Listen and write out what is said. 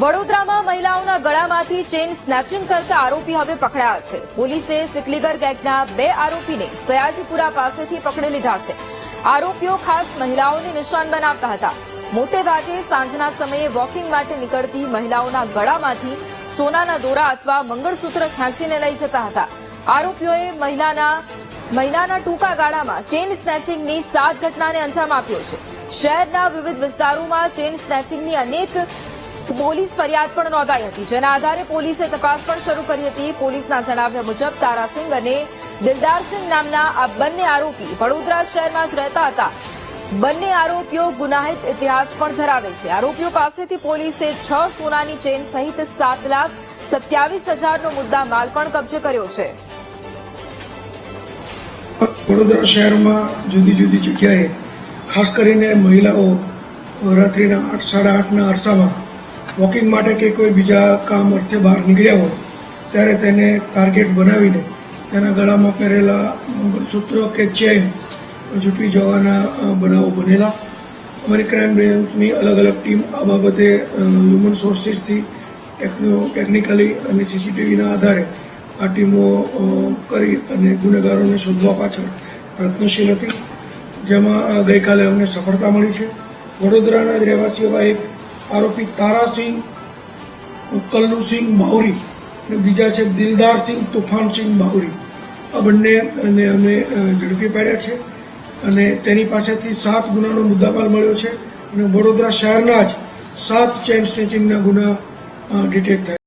વડોદરામાં મહિલાઓના ગળામાંથી chain snatching કરતા આરોપી હવે પકડાયા છે. પોલીસે સિકલીગર ગેંગના બે આરોપીને સયાજીપુરા પાસેથી પકડી લીધા છે. આરોપીઓ ખાસ મહિલાઓને નિશાન બનાવતા હતા. મોટે ભાગે સાંજના સમયે વોકિંગ માટે નીકળતી મહિલાઓના ગળામાંથી સોનાના દોરા અથવા મંગળસૂત્ર ખેંચીને લઈ જતા હતા. આરોપીઓએ મહિલાના મહિનાના ટૂંકા ગાળામાં ચેઇન સ્નેચિંગની સાત ઘટનાને અંજામ આપ્યો છે. શહેરના વિવિધ વિસ્તારોમાં ચેઇન સ્નેચિંગની અનેક પોલીસ ફરિયાદ પણ નોંધાઈ હતી. જેના આધારે પોલીસે તપાસ પણ શરૂ કરી હતી. પોલીસના જણાવ્યા મુજબ તારાસિંગ અને દિલદારસિંહ નામના આ બંને આરોપી વડોદરા શહેરમાં જ રહેતા હતા. બંને આરોપીઓ ગુનાહિત ઇતિહાસ પણ ધરાવે છે. આરોપીઓ પાસેથી પોલીસે છ સોનાની ચેન સહિત સાત લાખ સત્યાવીસ હજારનો મુદ્દા માલ પણ કબજે કર્યો છે. વડોદરા શહેરમાં જુદી જુદી જગ્યાએ, ખાસ કરીને મહિલાઓ, રાત્રિના આઠ, સાડા આઠના અરસામાં વોકિંગ માટે કે કોઈ બીજા કામ અર્થે બહાર નીકળ્યા હોય, ત્યારે તેને ટાર્ગેટ બનાવીને તેના ગળામાં પહેરેલા મંગળસૂત્ર કે ચેન જૂટવી જવાના બનાવો બનેલા. અમારી ક્રાઇમ બ્રાન્ચની અલગ અલગ ટીમ આ બાબતે હ્યુમન સોર્સિસથી ટેકનિકલી અને સીસીટીવીના આધારે આ ટીમો કરી અને ગુનેગારોને શોધવા પાછળ પ્રયત્નશીલ હતી. જેમાં ગઈકાલે અમને સફળતા મળી છે. વડોદરાના જ રહેવાસી એક આરોપી તારાસિંહ, કલ્લુસિંહ માહુરી અને બીજા છે દિલદારસિંહ તુફાનસિંહ માહુરી આ બંનેને અમે ઝડપી પાડ્યા છે અને તેની પાસેથી સાત ગુનાનો મુદ્દામાલ મળ્યો છે અને વડોદરા શહેરના જ સાત ચેઇન સ્નેચિંગના ગુના ડિટેક્ટ થયા